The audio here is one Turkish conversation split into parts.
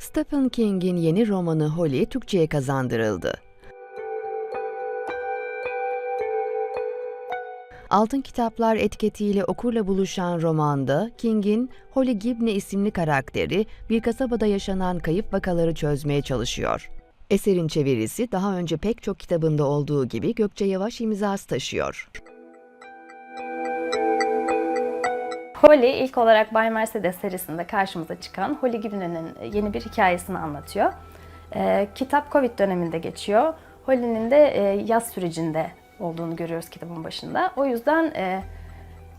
Stephen King'in yeni romanı Holly Türkçe'ye kazandırıldı. Altın Kitaplar etiketiyle okurla buluşan romanda King'in Holly Gibney isimli karakteri bir kasabada yaşanan kayıp vakaları çözmeye çalışıyor. Eserin çevirisi daha önce pek çok kitabında olduğu gibi Gökçe Yavaş imzası taşıyor. Holly ilk olarak Bay Mercedes serisinde karşımıza çıkan Holly Gibney'nin yeni bir hikayesini anlatıyor. Ee, kitap Covid döneminde geçiyor. Holly'nin de e, yaz sürecinde olduğunu görüyoruz kitabın başında. O yüzden e,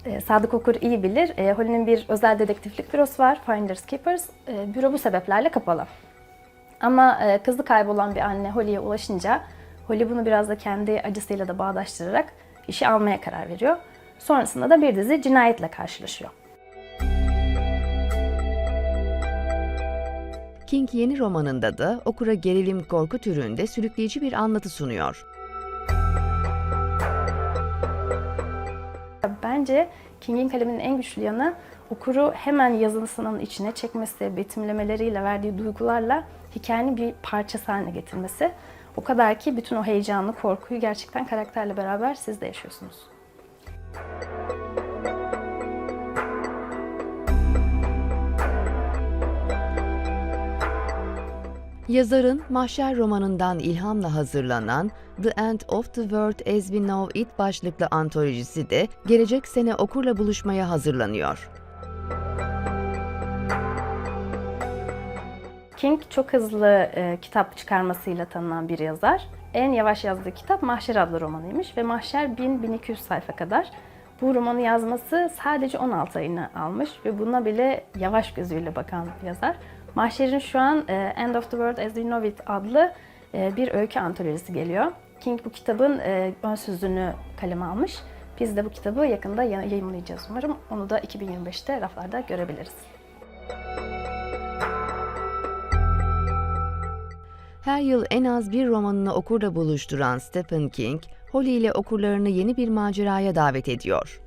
e, Sadık Okur iyi bilir. E, Holly'nin bir özel dedektiflik bürosu var, Finders Keepers. E, büro bu sebeplerle kapalı. Ama e, kızı kaybolan bir anne Holly'ye ulaşınca Holly bunu biraz da kendi acısıyla da bağdaştırarak işi almaya karar veriyor. Sonrasında da bir dizi cinayetle karşılaşıyor. King yeni romanında da okura gerilim korku türünde sürükleyici bir anlatı sunuyor. Bence King'in kaleminin en güçlü yanı okuru hemen yazısının içine çekmesi, betimlemeleriyle verdiği duygularla hikayenin bir parçası haline getirmesi. O kadar ki bütün o heyecanı, korkuyu gerçekten karakterle beraber siz de yaşıyorsunuz. Yazarın Mahşer romanından ilhamla hazırlanan The End of the World as We Know It başlıklı antolojisi de gelecek sene okurla buluşmaya hazırlanıyor. King çok hızlı e, kitap çıkarmasıyla tanınan bir yazar. En yavaş yazdığı kitap Mahşer adlı romanıymış ve Mahşer 1000-1200 sayfa kadar. Bu romanı yazması sadece 16 ayını almış ve buna bile yavaş gözüyle bakan yazar. Mahşer'in şu an e, End of the World as We Know It adlı e, bir öykü antolojisi geliyor. King bu kitabın e, ön sözünü kaleme almış. Biz de bu kitabı yakında ya- yayımlayacağız umarım. Onu da 2025'te raflarda görebiliriz. Her yıl en az bir romanını okurla buluşturan Stephen King, Holly ile okurlarını yeni bir maceraya davet ediyor.